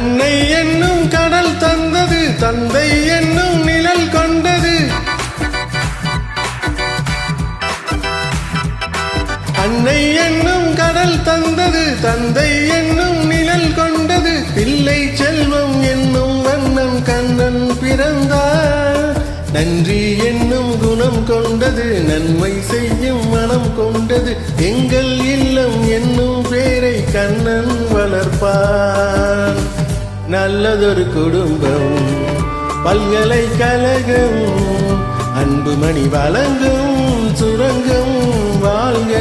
அன்னை என்னும் கடல் தந்தது தந்தை என்னும் நிழல் கொண்டது. அன்னை என்னும் கடல் தந்தது தந்தை என்னும் நிழல் கொண்டது. பிள்ளை செல்வம் என்னும் வண்ணம் கண்ணன் பிறந்தார். நன்றி என்னும் குணம் கொண்டது நன்மை செய்யும் மனம் கொண்டது. எங்கள் இல்லம் என்னும் பேரை கண்ணன் வளர்ப்பார். நல்லதொரு குடும்பம். பல்கலைக்கழகம் அன்புமணி வழங்கும் சுரங்கம் வாழ்க.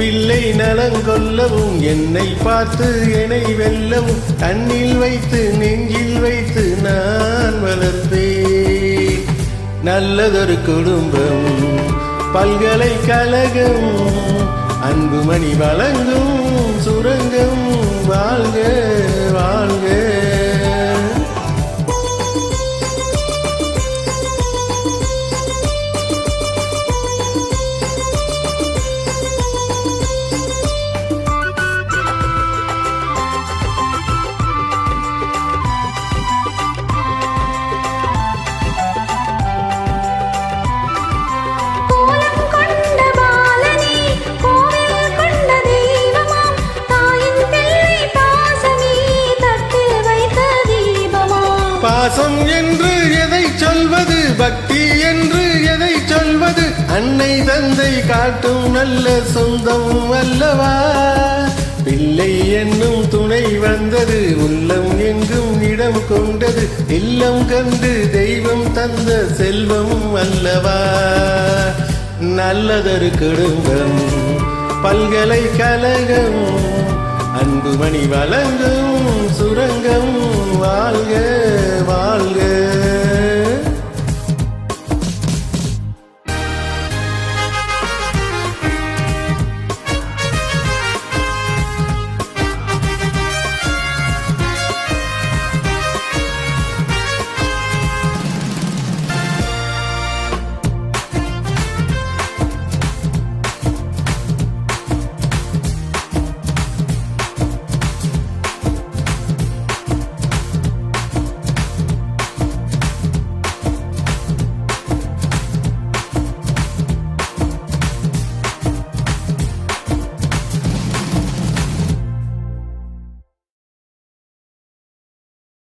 பிள்ளை நலங்கொல்லவும் என்னை பார்த்து என்னை வெல்லவும் தண்ணில் வைத்து நெஞ்சில் வைத்து நான் வளர்த்தேன். நல்லதொரு குடும்பம் பல்கலைக்கழகம் அன்புமணி வழங்கும் சுரங்கம் வாழ பக்தி என்று எதை சொல்வது? அன்னை தந்தை காட்டும் நல்ல சொந்தம் அல்லவா? பிள்ளை என்னும் துணை வந்தது உள்ளம் எங்கும் இடம் கொண்டது. இல்லம் கண்டு தெய்வம் தந்த செல்வம் அல்லவா? நல்லதொரு குடும்பம் பல்கலைக்கழகம் அன்புமணி வழங்கும் சுரங்கம் வாழ்க